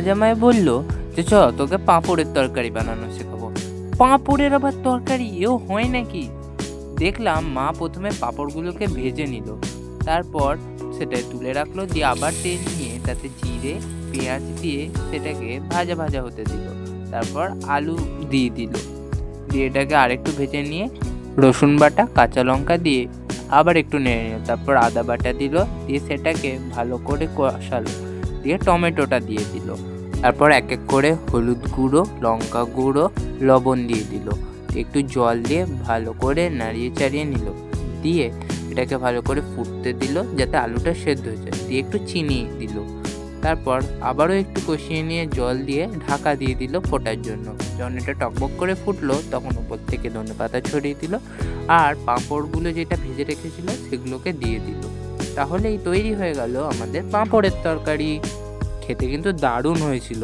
জামাই বলল যে, চ, তোকে পাঁপড়ের তরকারি বানানো শেখাবো। পাঁপড়ের আবার তরকারি? এও হয় নাকি? দেখলাম মা প্রথমে পাঁপড়গুলোকে ভেজে নিল। তারপর সেটা তুলে রাখল দিয়ে আবার তেল নিয়ে তাতে জিরে, পেঁয়াজ দিয়ে সেটাকে ভাজা ভাজা হতে দিল। তারপর আলু দিয়ে দিল। দিয়ে এটাকে আরেকটু ভেজে নিয়ে রসুন বাটা, কাঁচা লঙ্কা দিয়ে আবার একটু নেড়ে নিল। তারপর আদা বাটা দিল, দিয়ে সেটাকে ভালো করে কষালো। দিয়ে টমেটোটা দিয়ে দিল। তারপর এক এক করে হলুদ গুঁড়ো, লঙ্কা গুঁড়ো, লবণ দিয়ে দিল। একটু জল দিয়ে ভালো করে নাড়িয়ে চাড়িয়ে নিল। দিয়ে এটাকে ভালো করে ফুটতে দিল যাতে আলুটা সেদ্ধ হয়ে যায়। দিয়ে একটু চিনি দিল। তারপর আবারও একটু কষিয়ে নিয়ে জল দিয়ে ঢাকা দিয়ে দিল ফোটার জন্য। যখন এটা টকবক করে ফুটলো, তখন উপর থেকে ধনে পাতা ছড়িয়ে দিল। আর পাঁপড়গুলো যেটা ভেজে রেখেছিল, সেগুলোকে দিয়ে দিল। তাহলেই তৈরি হয়ে গেল আমাদের পাঁপড়ের তরকারি। খেতে কিন্তু দারুণ হয়েছিল।